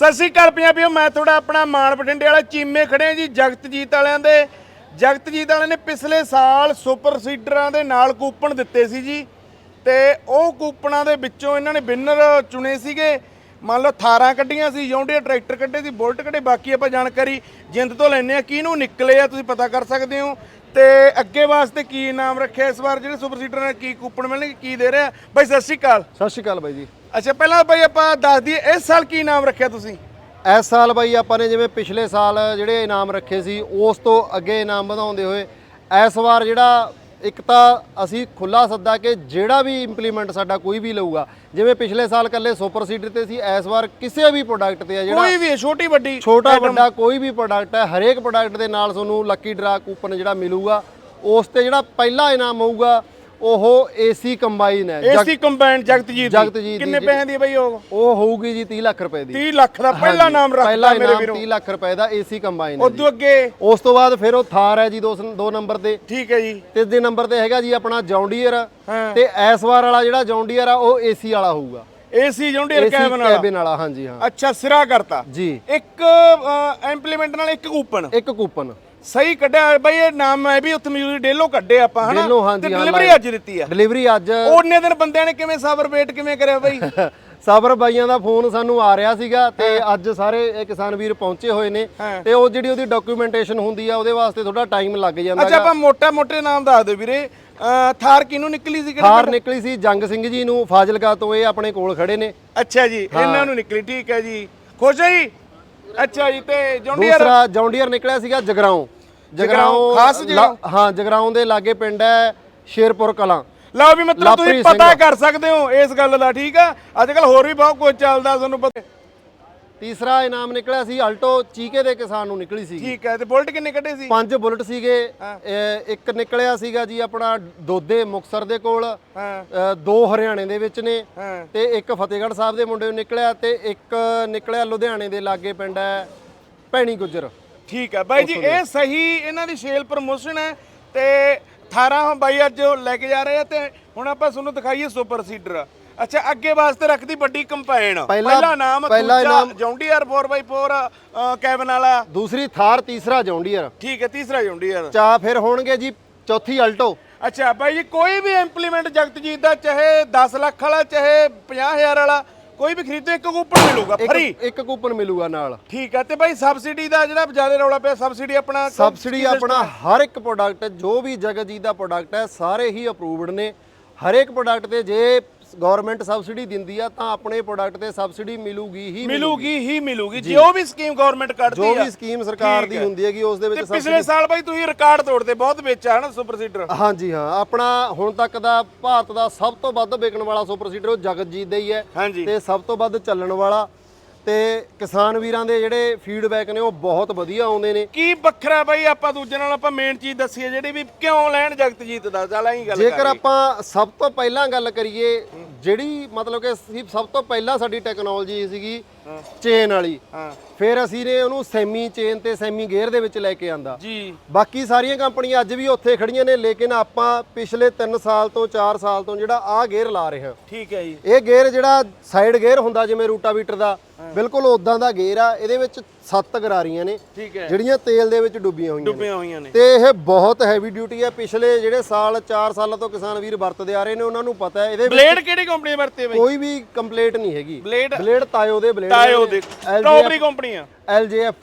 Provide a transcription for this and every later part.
ਸਤਿ ਸ਼੍ਰੀ ਅਕਾਲ ਪੰਜਾਬੀਓ, ਮੈਂ ਤੁਹਾਡਾ ਆਪਣਾ ਮਾਨ ਬਠਿੰਡੇ ਵਾਲਾ ਚੀਮੇ ਖੜੇ ਆ ਜੀ, ਜਗਤਜੀਤ ਵਾਲਿਆਂ ਦੇ। ਜਗਤਜੀਤ ਵਾਲਿਆਂ ਨੇ ਪਿਛਲੇ ਸਾਲ ਸੁਪਰ ਸੀਡਰਾਂ ਦੇ ਨਾਲ ਕੂਪਨ ਦਿੱਤੇ ਸੀ ਜੀ। ਤੇ ਉਹ ਕੂਪਨਾਂ ਦੇ ਵਿੱਚੋਂ ਇਹਨਾਂ ਨੇ ਵਿਨਰ ਚੁਣੇ ਸੀਗੇ। ਮੰਨ ਲਓ 18 ਕੱਢੀਆਂ ਸੀ ਜੌਂਡੀਆ ਟਰੈਕਟਰ ਕੱਢੇ ਸੀ, ਬੁਲਟ ਕੱਢੇ, ਬਾਕੀ ਆਪਾਂ ਜਾਣਕਾਰੀ ਜਿੰਦ ਤੋਂ ਲੈਣੇ ਆ ਕਿਹਨੂੰ ਨਿਕਲੇ ਆ ਤੁਸੀਂ ਪਤਾ ਕਰ ਸਕਦੇ ਹੋ। ਤੇ ਅੱਗੇ ਵਾਸਤੇ ਕੀ ਇਨਾਮ ਰੱਖਿਆ ਇਸ ਵਾਰ ਜਿਹੜੇ ਸੁਪਰ ਸੀਡਰ ਨੇ ਕੀ ਕੂਪਨ ਮਿਲਣਗੇ, ਕੀ ਦੇ ਰਿਹਾ? ਬਾਈ, ਸਤਿ ਸ਼੍ਰੀ ਅਕਾਲ। ਸਤਿ ਸ਼੍ਰੀ ਅਕਾਲ ਬਾਈ ਜੀ। ਅੱਛਾ ਪਹਿਲਾਂ ਬਾਈ ਆਪਾਂ ਦੱਸ ਦਈਏ ਇਸ ਸਾਲ ਕੀ ਇਨਾਮ ਰੱਖਿਆ ਤੁਸੀਂ? ਇਸ ਸਾਲ ਬਾਈ ਆਪਾਂ ਨੇ ਜਿਵੇਂ ਪਿਛਲੇ ਸਾਲ ਜਿਹੜੇ ਇਨਾਮ ਰੱਖੇ ਸੀ ਉਸ ਤੋਂ ਅੱਗੇ ਇਨਾਮ ਵਧਾਉਂਦੇ ਹੋਏ ਇਸ ਵਾਰ ਜਿਹੜਾ ਇੱਕ ਤਾਂ ਅਸੀਂ ਖੁੱਲਾ ਸੱਦਾ ਕਿ ਜਿਹੜਾ ਵੀ ਇੰਪਲੀਮੈਂਟ ਸਾਡਾ ਕੋਈ ਵੀ ਲਊਗਾ ਜਿਵੇਂ ਪਿਛਲੇ ਸਾਲ ਕੱਲੇ ਸੁਪਰ ਸੀਡਰ ਤੇ ਸੀ ਇਸ ਵਾਰ ਕਿਸੇ ਵੀ ਪ੍ਰੋਡਕਟ ਤੇ ਆ ਜਿਹੜਾ ਕੋਈ ਵੀ ਹੈ, ਛੋਟੀ ਵੱਡੀ ਛੋਟਾ ਵੱਡਾ ਕੋਈ ਵੀ ਪ੍ਰੋਡਕਟ ਹੈ ਹਰੇਕ ਪ੍ਰੋਡਕਟ ਦੇ ਨਾਲ ਤੁਹਾਨੂੰ ਲੱਕੀ ਡਰਾ ਕੂਪਨ ਜਿਹੜਾ ਮਿਲੂਗਾ ਉਸ ਤੇ ਜਿਹੜਾ ਪਹਿਲਾ ਇਨਾਮ ਹੋਊਗਾ ਉਹ ਏਸੀ ਕੰਬਾਈਨ ਹੈ ਏਸੀ ਕੰਬਾਈਨ ਜਗਤਜੀਤ ਦੀ। ਜਗਤਜੀਤ ਦੀ ਕਿੰਨੇ ਜੀ। ਪੈਸਿਆਂ ਦੀ ਬਾਈ ਉਹ? ਉਹ ਹੋਊਗੀ ਜੀ 30 ਲੱਖ ਰੁਪਏ ਦੀ। 30 ਲੱਖ ਦਾ ਪਹਿਲਾ ਨਾਮ ਰੱਖਦਾ ਮੇਰੇ ਵੀਰੋ। 30 ਲੱਖ ਰੁਪਏ ਦਾ ਏਸੀ ਕੰਬਾਈਨ ਜੀ। ਉਦੋਂ ਅੱਗੇ? ਉਸ ਤੋਂ ਬਾਅਦ ਫਿਰ ਉਹ ਥਾਰ ਹੈ ਜੀ ਦੋ ਦੋ ਨੰਬਰ ਤੇ। ਠੀਕ ਹੈ ਜੀ। ਤੀਜੇ ਨੰਬਰ ਤੇ ਹੈਗਾ ਜੀ ਆਪਣਾ ਜੌਂਡੀਅਰ। ਤੇ ਐਸ ਵਾਰ ਵਾਲਾ ਜਿਹੜਾ ਜੌਂਡੀਅਰ ਆ ਉਹ ਏਸੀ ਵਾਲਾ ਹੋਊਗਾ। ਏਸੀ ਜੌਂਡੀਅਰ ਕੈਬਨ ਵਾਲਾ? ਕੈਬਿਨ ਵਾਲਾ ਹਾਂਜੀ ਹਾਂ। ਅੱਛਾ ਸਿਰਾ ਕਰਤਾ। ਜੀ। ਇੱਕ ਇੰਪਲੀਮੈਂਟ ਨਾਲ ਇੱਕ ਕੂਪਨ? ਇੱਕ ਕੂਪਨ। ਸਹੀ ਕੱਢਿਆ ਬਾਈ ਇਹ ਨਾਮ ਹੈ ਵੀ ਉੱਥੇ ਮਿਊਜ਼ਿਕ ਡੇਲੋ ਕੱਢੇ ਆਪਾਂ ਹਨਾ? ਡੇਲੋ, ਹਾਂਜੀ, ਹਾਂ, ਡਿਲੀਵਰੀ। ਅੱਜ ਦਿੱਤੀ ਆ। ਡਿਲੀਵਰੀ ਅੱਜ ਉਹਨੇ ਦਿਨ ਬੰਦਿਆਂ ਨੇ ਕਿਵੇਂ ਸਬਰ ਵੇਟ ਕਿਵੇਂ ਕਰਿਆ ਬਾਈ? ਸਾਬਰ ਬਾਈਆਂ ਦਾ ਫੋਨ ਸਾਨੂੰ ਆ ਰਿਹਾ ਸੀਗਾ ਤੇ ਅੱਜ ਸਾਰੇ ਇਹ ਕਿਸਾਨ ਵੀਰ ਪਹੁੰਚੇ ਹੋਏ ਨੇ ਹਾਂ। ਤੇ ਉਹ ਜਿਹੜੀ ਉਹਦੀ ਡਾਕੂਮੈਂਟੇਸ਼ਨ ਹੁੰਦੀ ਆ ਉਹਦੇ ਵਾਸਤੇ ਥੋੜਾ ਟਾਈਮ ਲੱਗ ਜਾਂਦਾ ਅੱਛਾ ਆਪਾਂ ਮੋਟਾ ਮੋਟੇ ਨਾਮ ਦੱਸ ਦਿਓ ਵੀਰੇ। ਅਹ, ਥਾਰ ਕਿਹਨੂੰ ਨਿਕਲੀ ਸੀ ਕਿਹੜੇ ਥਾਰ ਨਿਕਲੀ ਸੀ ਜੰਗ ਸਿੰਘ ਜੀ ਨੂੰ ਫਾਜ਼ਿਲਕਾ ਤੋਂ ਇਹ ਆਪਣੇ ਕੋਲ ਖੜੇ ਨੇ। ਅੱਛਾ ਜੀ ਇਹਨਾਂ ਨੂੰ ਨਿਕਲੀ ਠੀਕ ਹੈ ਜੀ। ਖੁਸ਼ ਹੈ ਜੀ? ਅੱਛਾ ਜੀ ਤੇ ਜੌਂਡੀਅਰ? ਦੂਸਰਾ ਜੌਂਡੀਅਰ ਨਿਕਲਿਆ ਸੀਗਾ ਜਗਰਾਉਂ। ਜਗਰਾਓਂ, ਖਾਸ ਲਾ- ਹਾਂ ਜਗਰਾਉਂ ਦੇ ਲਾਗੇ ਪਿੰਡ ਹੈ ਸ਼ੇਰਪੁਰ ਕਲਾਂ। ਲਓ ਵੀ ਮਤਲਬ ਤੁਸੀਂ ਲਾਪਰੀ ਪਤਾ ਸਿੰਘ। ਕਰ ਸਕਦੇ ਹੋ ਇਸ ਗੱਲ ਦਾ ਠੀਕ ਆ? ਅੱਜ ਕੱਲ ਹੋਰ ਵੀ ਬਹੁਤ ਕੁਝ ਚੱਲਦਾ ਤੁਹਾਨੂੰ ਪਤਾ ਤੀਸਰਾ ਇਨਾਮ ਨਿਕਲਿਆ ਸੀ ਅਲਟੋ ਚੀਕੇ ਦੇ ਕਿਸਾਨ ਨੂੰ ਨਿਕਲੀ ਸੀ ਠੀਕ ਹੈ ਤੇ ਬੁਲਟ ਕਿੰਨੇ ਕੱਢੇ ਸੀ? ਪੰਜ ਬੁਲਟ ਸੀਗੇ। ਇਹ ਇੱਕ ਨਿਕਲਿਆ ਸੀਗਾ ਜੀ ਆਪਣਾ ਦੋਦੇ ਮੁਕਸਰ ਦੇ ਕੋਲ। ਅ, ਦੋ ਹਰਿਆਣੇ ਦੇ ਵਿੱਚ ਨੇ। ਹਾਂ। ਤੇ ਇੱਕ ਫਤਿਹਗੜ੍ਹ ਸਾਹਿਬ ਦੇ ਮੁੰਡੇ ਨੂੰ ਨਿਕਲਿਆ ਤੇ ਇੱਕ ਨਿਕਲਿਆ ਲੁਧਿਆਣੇ ਦੇ ਲਾਗੇ ਪਿੰਡ ਹੈ ਭੈਣੀ ਗੁੱਜਰ। ਠੀਕ ਹੈ। ਬਾਈ ਜੀ ਇਹ ਸਹੀ ਇਹਨਾਂ ਦੀ ਸੇਲ ਪ੍ਰਮੋਸ਼ਨ ਹੈ ਤੇ 18 ਬਾਈ ਅੱਜ ਉਹ ਲੈ ਕੇ ਜਾ ਰਹੇ ਆ ਤੇ ਹੁਣ ਆਪਾਂ ਤੁਹਾਨੂੰ ਦਿਖਾਈਏ ਸੁਪਰ ਸੀਡਰ। ਅੱਛਾ ਅੱਗੇ ਵਾਸਤੇ ਰੱਖਦੀ ਵੱਡੀ ਕੰਪਾਈਨ ਪਹਿਲਾ- ਪਹਿਲਾ ਨਾਮ ਪਹਿਲਾ ਦੂਜਾ ਇਨਾਮ- ਜੌਂਡੀਆਰ 4x4 ਕੈਬਨ ਵਾਲਾ। ਦੂਸਰੀ ਥਾਰ ਤੀਸਰਾ ਜੌਂਡੀਅਰ ਠੀਕ ਹੈ ਤੀਸਰਾ ਜੌਂਡੀਆਰ ਚਾ ਫਿਰ ਹੋਣਗੇ ਜੀ ਚੌਥੀ ਅਲਟੋ। ਅੱਛਾ ਬਾਈ ਜੀ ਕੋਈ ਵੀ ਇੰਪਲੀਮੈਂਟ ਜਗਤਜੀਤ ਦਾ ਚਾਹੇ 10 ਲੱਖ ਵਾਲਾ ਚਾਹੇ 50000 ਵਾਲਾ ਕੋਈ ਵੀ ਖਰੀਦੋ ਇੱਕ ਕੂਪਨ ਮਿਲੂਗਾ ਫਰੀ ਇੱਕ ਕੂਪਨ ਮਿਲੂਗਾ ਨਾਲ। ਠੀਕ ਹੈ ਤੇ ਬਾਈ ਸਬਸਿਡੀ ਦਾ ਜਿਹੜਾ ਜ਼ਿਆਦਾ ਰੌਲਾ ਪਿਆ ਸਬਸਿਡੀ ਆਪਣਾ ਸਬਸਿਡੀ ਆਪਣਾ ਹਰ ਇੱਕ ਪ੍ਰੋਡਕਟ ਜੋ ਵੀ ਜਗਜੀਤ ਦਾ ਪ੍ਰੋਡਕਟ ਹੈ ਸਾਰੇ ਹੀ ਅਪਰੂਵਡ ਨੇ। ਹਰ ਇੱਕ ਪ੍ਰੋਡਕਟ ਤੇ ਜੇ ਗਵਰਨਮੈਂਟ ਸਬਸਿਡੀ ਦਿੰਦੀ ਆ ਤਾਂ ਆਪਣੇ ਪ੍ਰੋਡਕਟ ਤੇ ਸਬਸਿਡੀ ਮਿਲੂਗੀ ਹੀ ਮਿਲੂਗੀ ਹੀ ਮਿਲੂਗੀ ਜੋ। ਵੀ ਸਕੀਮ ਗਵਰਨਮੈਂਟ ਕੱਢਦੀ ਜੋ ਆ। ਵੀ ਸਕੀਮ ਸਰਕਾਰ ਦੀ। ਹੁੰਦੀ ਹੈਗੀ ਉਸ ਦੇ ਵਿੱਚ ਪਿਛਲੇ ਸਾਲ ਬਾਈ ਤੁਸੀਂ ਰਿਕਾਰਡ ਤੋੜਦੇ ਬਹੁਤ ਵੇਚਿਆ ਹਨਾ ਸੁਪਰ ਸੀਡਰ ਹਾਂਜੀ ਹਾਂ। ਆਪਣਾ ਹੁਣ ਤੱਕ ਦਾ ਭਾਰਤ ਦਾ ਸਭ ਤੋਂ ਵੱਧ ਵਿਕਣ ਵਾਲਾ ਸੁਪਰ ਸੀਡਰ ਉਹ ਜਗਜੀਤ ਦਾ ਹੀ ਹੈ। ਤੇ ਸਭ ਤੋਂ ਵੱਧ ਚੱਲਣ ਵਾਲਾ ਤੇ ਕਿਸਾਨ ਵੀਰਾਂ ਦੇ ਜਿਹੜੇ ਫੀਡਬੈਕ ਨੇ ਉਹ ਬਹੁਤ ਵਧੀਆ ਆਉਂਦੇ ਨੇ। ਕੀ ਵੱਖਰਾ ਬਾਈ ਆਪਾਂ ਦੂਜੇ ਨਾਲ ਆਪਾਂ ਮੇਨ ਚੀਜ਼ ਦੱਸੀਏ ਜਿਹੜੀ ਵੀ ਕਿਉਂ ਲੈਣ ਜਗਤਜੀਤ ਦਾ? ਚੱਲ ਐਂ ਗੱਲ ਜੇਕਰ ਕਰ ਆਪਾਂ ਸਭ ਤੋਂ ਪਹਿਲਾਂ ਗੱਲ ਕਰੀਏ ਜਿਹੜੀ ਮਤਲਬ ਕਿ ਸਭ ਤੋਂ ਪਹਿਲਾਂ ਸਾਡੀ ਟੈਕਨੋਲੋਜੀ ਸੀਗੀ ਚੇਨ ਵਾਲੀ। ਹਾਂ। ਫਿਰ ਅਸੀਂ ਨੇ ਉਹਨੂੰ ਸੈਮੀ ਚੇਨ ਤੇ ਸੈਮੀ ਗੇਅਰ ਦੇ ਵਿੱਚ ਲੈ ਕੇ ਆਂਦਾ। ਜੀ। ਬਾਕੀ ਸਾਰੀਆਂ ਕੰਪਨੀਆਂ ਅੱਜ ਵੀ ਉੱਥੇ ਖੜੀਆਂ ਨੇ ਲੇਕਿਨ ਆਪਾਂ ਪਿਛਲੇ 3 ਸਾਲ ਤੋਂ 4 ਸਾਲ ਤੋਂ ਜਿਹੜਾ ਆਹ ਗੇਅਰ ਲਾ ਰਹੇ। ਹਾਂ ਠੀਕ ਹੈ ਜੀ। ਇਹ ਗੇਅਰ ਜਿਹੜਾ ਸਾਈਡ ਗੇਅਰ ਹੁੰਦਾ ਜਿਵੇਂ ਰੂਟਾਵੀਟਰ ਦਾ ਬਿਲਕੁਲ ਉਦਾਂ ਦਾ ਗੇਅਰ ਆ ਇਹਦੇ ਵਿੱਚ 7 ਗਰਾਰੀਆਂ ਨੇ ਠੀਕ ਹੈ। ਜਿਹੜੀਆਂ ਤੇਲ ਦੇ ਵਿੱਚ ਡੁੱਬੀਆਂ ਹੋਈਆਂ ਨੇ। ਡੁੱਬੀਆਂ ਹੋਈਆਂ ਨੇ। ਤੇ ਇਹ ਬਹੁਤ ਹੈਵੀ ਡਿਊਟੀ ਹੈ ਪਿਛਲੇ ਜਿਹੜੇ ਸਾਲ 4 ਸਾਲਾਂ ਤੋਂ ਕਿਸਾਨ ਵੀਰ ਵਰਤਦੇ ਆ ਰਹੇ ਨੇ ਉਹਨਾਂ ਨੂੰ ਪਤਾ ਹੈ ਇਹਦੇ ਵਿੱਚ ਬਲੇਡ ਕਿਹੜੀ ਕੰਪਨੀ ਵਰਤੇ ਬਾਈ? ਕੋਈ ਵੀ ਕੰਪਲੇਂਟ ਨਹੀਂ ਹੈਗੀ। ਬਲੇਡ ਬਲੇਡ ਤਾਇਓ ਦੇ ਬਲੇਡ ਟਾਇਓ ਦੇ ਸਟ੍ਰਾਬੇਰੀ ਕੰਪਨੀ ਆ। LJF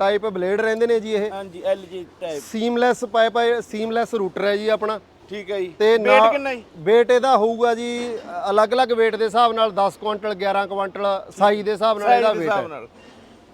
ਟਾਈਪ ਬਲੇਡ ਰਹਿੰਦੇ ਨੇ ਜੀ ਇਹ। ਹਾਂਜੀ LG type seamless pipe seamless rotor ਹੈ ਜੀ ਆਪਣਾ। ਠੀਕ ਹੈ ਜੀ। ਤੇ weight ਕਿੰਨਾ ਜੀ? weight ਇਹਦਾ ਹੋਊਗਾ ਜੀ ਅਲੱਗ-ਅਲੱਗ weight ਦੇ ਹਿਸਾਬ ਨਾਲ 10 ਕੁਇੰਟਲ 11 ਕੁਇੰਟਲ ਸਾਈਜ਼ ਦੇ ਹਿਸਾਬ ਨਾਲ ਇਹਦਾ weight ਹੈ।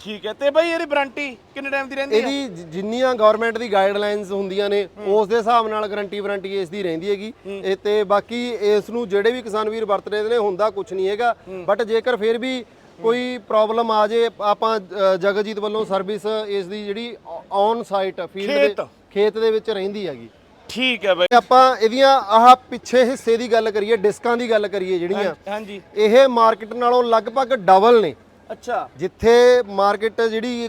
ਠੀਕ ਹੈ। ਤੇ ਬਾਈ ਇਹਦੀ ਵਾਰੰਟੀ ਕਿੰਨੇ ਟਾਈਮ ਦੀ ਰਹਿੰਦੀ ਹੈ? ਇਹਦੀ ਜਿੰਨੀਆਂ ਗਵਰਨਮੈਂਟ ਦੀ ਗਾਈਡਲਾਈਨਸ ਹੁੰਦੀਆਂ ਨੇ ਉਸ ਦੇ ਹਿਸਾਬ ਨਾਲ ਗਾਰੰਟੀ ਵਾਰੰਟੀ ਇਸ ਦੀ ਰਹਿੰਦੀ ਹੈਗੀ। ਇਹ ਤੇ ਬਾਕੀ ਇਸ ਨੂੰ ਜਿਹੜੇ ਵੀ ਕਿਸਾਨ ਵੀਰ ਵਰਤ ਰਹੇ ਨੇ ਹੁੰਦਾ ਕੁਝ ਨਹੀਂ ਹੈਗਾ। ਬਟ ਜੇਕਰ ਫਿਰ ਵੀ ਕੋਈ ਪ੍ਰੋਬਲਮ ਆ ਜੇ ਆਪਾਂ ਜਗਜੀਤ ਵੱਲੋਂ ਸਰਵਿਸ ਇਸ ਦੀ ਜਿਹੜੀ ਔਨ ਸਾਈਟ ਫੀਲਡ। ਦੇ ਖੇਤ ਦੇ ਵਿੱਚ ਰਹਿੰਦੀ ਹੈਗੀ। ਠੀਕ ਹੈ ਬਾਈ। ਆਪਾਂ ਇਹਦੀਆਂ ਆਹ ਪਿੱਛੇ ਹਿੱਸੇ ਦੀ ਗੱਲ ਕਰੀਏ ਡਿਸਕਾਂ ਦੀ ਗੱਲ ਕਰੀਏ ਜਿਹੜੀਆਂ ਹਾਂਜੀ ਇਹ ਮਾਰਕੀਟ ਨਾਲੋਂ ਲਗਭਗ ਡਬਲ ਨੇ। ਅੱਛਾ। ਜਿੱਥੇ ਮਾਰਕੀਟ ਜਿਹੜੀ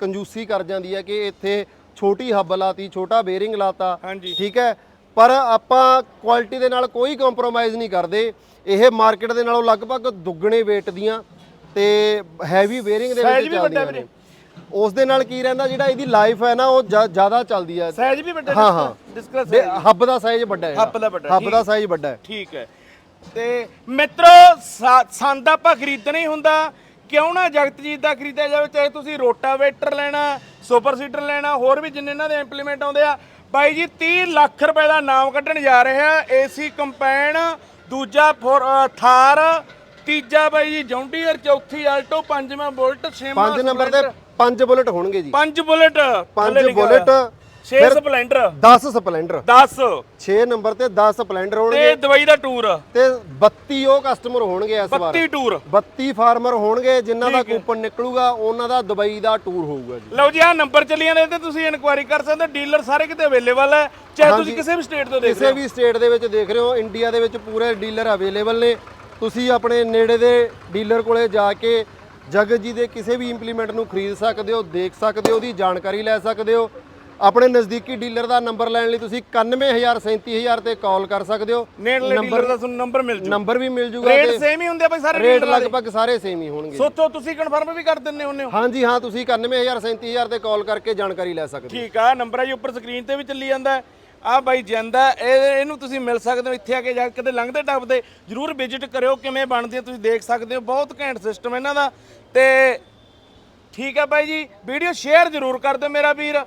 ਕੰਜੂਸੀ ਕਰ ਜਾਂਦੀ ਹੈ ਕਿ ਇੱਥੇ ਛੋਟੀ ਹੱਬ ਲਾਤੀ ਛੋਟਾ ਬੇਰਿੰਗ ਲਾਤਾ ਹਾਂਜੀ। ਠੀਕ ਹੈ? ਪਰ ਆਪਾਂ ਕੁਆਲਿਟੀ ਦੇ ਨਾਲ ਕੋਈ ਕੰਪਰੋਮਾਈਜ਼ ਨਹੀਂ ਕਰਦੇ। ਇਹ ਮਾਰਕੀਟ ਦੇ ਨਾਲੋਂ ਲਗਭਗ ਦੁੱਗਣੇ weight ਦੀਆਂ ਤੇ ਹੈਵੀ ਵੇਅਰਿੰਗ ਦੇ Size ਵਿੱਚ ਚੱਲਦੀਆਂ। ਨੇ। ਉਸ ਦੇ ਨਾਲ ਕੀ ਰਹਿੰਦਾ ਜਿਹੜਾ ਇਹਦੀ ਲਾਈਫ ਹੈ ਨਾ ਉਹ ਜ਼ਿਆ- ਜ਼ਿਆਦਾ ਚੱਲਦੀ ਹੈ। ਸਾਈਜ਼ ਵੀ ਵੱਡਾ ਹਾਂ, ਹਾਂ। ਡਿਸਕਸ ਹੱਬ ਦਾ ਸਾਈਜ਼ ਵੱਡਾ ਹੈ। ਹੱਬ ਦਾ ਵੱਡਾ, ਹੱਬ। ਦਾ ਸਾਈਜ਼ ਵੱਡਾ ਹੈ। ਠੀਕ ਹੈ। ਤੇ ਮਿੱਤਰੋ ਸੰਦ ਆਪਾਂ ਖਰੀਦਣਾ ਹੀ ਹੁੰਦਾ। ਕਿਉਂ ਨਾ ਜਗਤਜੀਤ ਦਾ ਖਰੀਦਿਆ ਜਾਵੇ ਚਾਹੇ ਤੁਸੀਂ ਰੋਟਾਵੇਟਰ ਲੈਣਾ ਸੁਪਰ ਸੀਡਰ ਲੈਣਾ ਹੋਰ ਵੀ ਜਿੰਨੇ ਇਹਨਾਂ ਦੇ ਇੰਪਲੀਮੈਂਟ ਆਉਂਦੇ ਆ। ਬਾਈ ਜੀ 30 ਲੱਖ ਰੁਪਏ ਦਾ ਨਾਮ ਕੱਢਣ ਜਾ ਰਹੇ ਏਸੀ ਕੰਪੈਨ ਦੂਜਾ ਥਾਰ ਤੀਜਾ ਬਾਈ ਜੀ ਜੌਂਡੀਅਰ ਚੌਥੀ ਆਲਟੋ ਪੰਜਵਾਂ ਬੁਲਟ ਛੇਵਾਂ ਪੰਜ ਨੰਬਰ ਤੇ ਪੰਜ ਬੁਲਟ ਹੋਣਗੇ ਜੀ। ਪੰਜ ਬੁਲਟ। ਪੰਜ ਬੁਲਟ 6 ਸਪਲੈਂਡਰ। 10 ਸਪਲੈਂਡਰ। 10 6 ਨੰਬਰ ਤੇ 10 ਸਪਲੈਂਡਰ ਹੋਣਗੇ। ਤੇ ਦਵਾਈ ਦਾ ਟੂਰ। ਤੇ 32 ਉਹ ਕਸਟਮਰ ਹੋਣਗੇ ਇਸ ਵਾਰ। 32 ਟੂਰ। 32 ਫਾਰਮਰ ਹੋਣਗੇ ਜਿਨ੍ਹਾਂ ਦਾ ਕੂਪਨ ਨਿਕਲੂਗਾ ਉਹਨਾਂ ਦਾ ਦੁਬਈ ਦਾ ਟੂਰ ਹੋਊਗਾ ਜੀ। ਲਓ ਜੀ ਆ ਨੰਬਰ ਚੱਲੀ ਜਾਂਦੇ ਤੇ ਤੁਸੀਂ ਇਨਕੁਆਇਰੀ ਕਰ ਸਕਦੇ ਹੋ। ਡੀਲਰ ਸਾਰੇ ਕਿਤੇ ਅਵੇਲੇਬਲ ਹੈ। ਚਾਹੇ ਤੁਸੀਂ ਕਿਸੇ ਵੀ ਸਟੇਟ ਤੋਂ ਦੇਖ ਕਿਸੇ ਵੀ ਸਟੇਟ ਦੇ ਵਿੱਚ ਦੇਖ ਰਹੇ ਹੋ। ਇੰਡੀਆ ਦੇ ਵਿੱਚ ਪੂਰੇ ਡੀਲਰ ਅਵੇਲੇਬਲ ਨੇ। ਤੁਸੀਂ ਆਪਣੇ ਨੇੜੇ ਦੇ ਡੀਲਰ ਕੋਲੇ ਜਾ ਕੇ ਜਗਤ ਜੀ ਦੇ ਕਿਸੇ ਵੀ ਇੰਪਲੀਮੈਂਟ ਨੂੰ ਖਰੀਦ ਸਕਦੇ ਹੋ ਦੇਖ ਸਕਦੇ ਹੋ ਉਹਦੀ ਜਾਣਕਾਰੀ ਲੈ ਸਕਦੇ ਹੋ। ਆਪਣੇ ਨਜ਼ਦੀਕੀ ਡੀਲਰ ਦਾ ਨੰਬਰ ਲੈਣ ਲਈ ਤੁਸੀਂ 91000 37000 ਤੇ ਕਾਲ ਕਰ ਸਕਦੇ ਹੋ। ਨੇੜਲੇ ਡੀਲਰ ਦਾ ਤੁਹਾਨੂੰ ਨੰਬਰ ਮਿਲ ਜੂ। ਨੰਬਰ ਵੀ ਮਿਲ ਜੂਗਾ ਰੇਟ ਸੇਮ ਹੀ ਹੁੰਦੇ ਆ ਬਈ ਸਾਰੇ ਰੇਟ ਲਗਭਗ ਸਾਰੇ ਸੇਮ ਹੀ ਹੋਣਗੇ। ਸੋਚੋ ਤੁਸੀਂ ਕਨਫਰਮ ਵੀ ਕਰ ਦਿੰਦੇ ਹੁੰਦੇ ਹੋ। ਹਾਂਜੀ ਹਾਂ ਤੁਸੀਂ 91000 37000 ਤੇ ਕਾਲ ਕਰਕੇ ਜਾਣਕਾਰੀ ਲੈ ਸਕਦੇ ਹੋ। ਠੀਕ ਆ ਨੰਬਰ ਆ ਜੀ ਉੱਪਰ ਸਕਰੀਨ ਤੇ ਵੀ ਚੱਲੀ ਜਾਂਦਾ ਆ ਬਾਈ ਜਾਂਦਾ ਇਹ ਇਹਨੂੰ ਤੁਸੀਂ ਮਿਲ ਸਕਦੇ ਹੋ ਇੱਥੇ ਆ ਕੇ ਜਾ ਕੇ ਕਿਤੇ ਲੰਘਦੇ ਟੱਪਦੇ ਜਰੂਰ ਵਿਜ਼ਿਟ ਕਰਿਓ ਕਿਵੇਂ ਬਣਦੀ ਆ ਤੁਸੀਂ ਦੇਖ ਸਕਦੇ ਹੋ। ਬਹੁਤ ਘੈਂਟ ਸਿਸਟਮ ਇਹਨਾਂ ਦਾ। ਤੇ ਠੀਕ ਹੈ ਬਾਈ ਜੀ ਵੀਡੀਓ ਸ਼ੇਅਰ ਜਰੂਰ ਕਰ ਦਿਓ ਮੇਰਾ ਵੀਰ।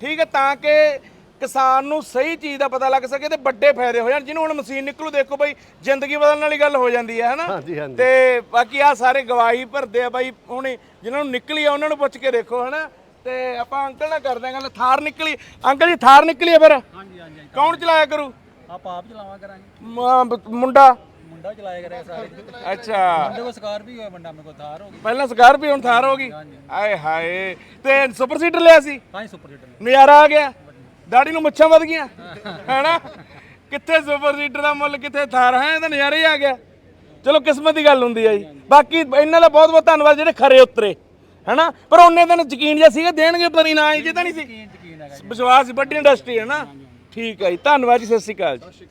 ਠੀਕ ਹੈ ਤਾਂ ਕਿ ਕਿਸਾਨ ਨੂੰ ਸਹੀ ਚੀਜ਼ ਦਾ ਪਤਾ ਲੱਗ ਸਕੇ ਤੇ ਵੱਡੇ ਫਾਇਦੇ ਹੋ ਜਾਣ। ਜਿਹਨੂੰ ਹੁਣ ਮਸ਼ੀਨ ਨਿਕਲੂ ਦੇਖੋ ਬਾਈ ਜ਼ਿੰਦਗੀ ਬਦਲਣ ਵਾਲੀ ਗੱਲ ਹੋ ਜਾਂਦੀ ਹੈ ਹਨਾ? ਤੇ ਬਾਕੀ ਆ ਸਾਰੇ ਗਵਾਹੀ ਭਰਦੇ ਆ ਬਾਈ ਹੁਣ ਜਿਨ੍ਹਾਂ ਨੂੰ ਨਿਕਲੀ ਆ ਉਹਨਾਂ ਨੂੰ ਪੁੱਛ ਕੇ ਦੇਖੋ ਹਨਾ? ਤੇ ਆਪਾਂ ਅੰਕਲ ਨਾਲ ਕਰਦੇ ਆ ਗੱਲ ਥਾਰ ਨਿਕਲੀ। ਅੰਕਲ ਜੀ ਥਾਰ ਨਿਕਲੀ ਆ ਫਿਰ? ਹਾਂਜੀ ਹਾਂਜੀ ਕੌਣ ਚਲਾਇਆ ਕਰੂ? ਆਪਾਂ ਆਪ ਚਲਾਵਾ ਕਰਾਂਗੇ। ਮ- ਮੁੰਡਾ? ਮੁੰਡਾ ਚਲਾਇਆ ਕਰਿਆ ਸਾਰੇ। ਅੱਛਾ। ਮੁੰਡੇ ਕੋ ਸਕਾਰ ਵੀ ਹੋਇਆ ਮੁੰਡਾ ਮੇਰੇ ਕੋ ਥਾਰ ਹੋ ਗਈ। ਪਹਿਲਾਂ ਸਕਾਰਪੀਓ ਹੁਣ ਥਾਰ ਹੋ ਗਈ? ਆਏ ਹਾਏ। ਤੇ ਸੁਪਰ ਸੀਟਰ ਲਿਆ ਸੀ? ਹਾਂ ਸੁਪਰ ਹੀਟਰ ਨਜ਼ਾਰਾ ਆ ਗਿਆ। ਦਾੜੀ ਨੂੰ ਮੁੱਛਾਂ ਵੱਧ ਗਈਆਂ। ਹੈਨਾ? ਕਿੱਥੇ ਸੁਪਰ ਸੀਟਰ ਦਾ ਮੁੱਲ ਕਿੱਥੇ ਥਾਰ? ਹੈ ਇਹ ਤਾਂ ਨਜ਼ਾਰਾ ਹੀ ਆ ਗਿਆ। ਚਲੋ ਕਿਸਮਤ ਦੀ ਗੱਲ ਹੁੰਦੀ ਆ ਜੀ। ਬਾਕੀ ਇਹਨਾਂ ਦਾ ਬਹੁਤ ਬਹੁਤ ਧੰਨਵਾਦ ਜਿਹੜੇ ਖਰੇ ਉਤਰੇ। ਹੈਨਾ? ਪਰ ਉਹਨੇ ਦਿਨ ਯਕੀਨ ਜਿਹਾ ਸੀਗਾ ਦੇਣਗੇ ਪਰ ਹੀ ਜੇ ਤਾਂ ਨਹੀਂ ਸੀ। ਵਿਸ਼ਵਾਸ ਵੱਡੀ ਇੰਡਸਟਰੀ ਹੈ ਨਾ। ਠੀਕ ਹੈ ਜੀ ਧੰਨਵਾਦ ਜੀ ਸਤਿ ਸ਼੍ਰੀ ਅਕਾਲ ਜੀ।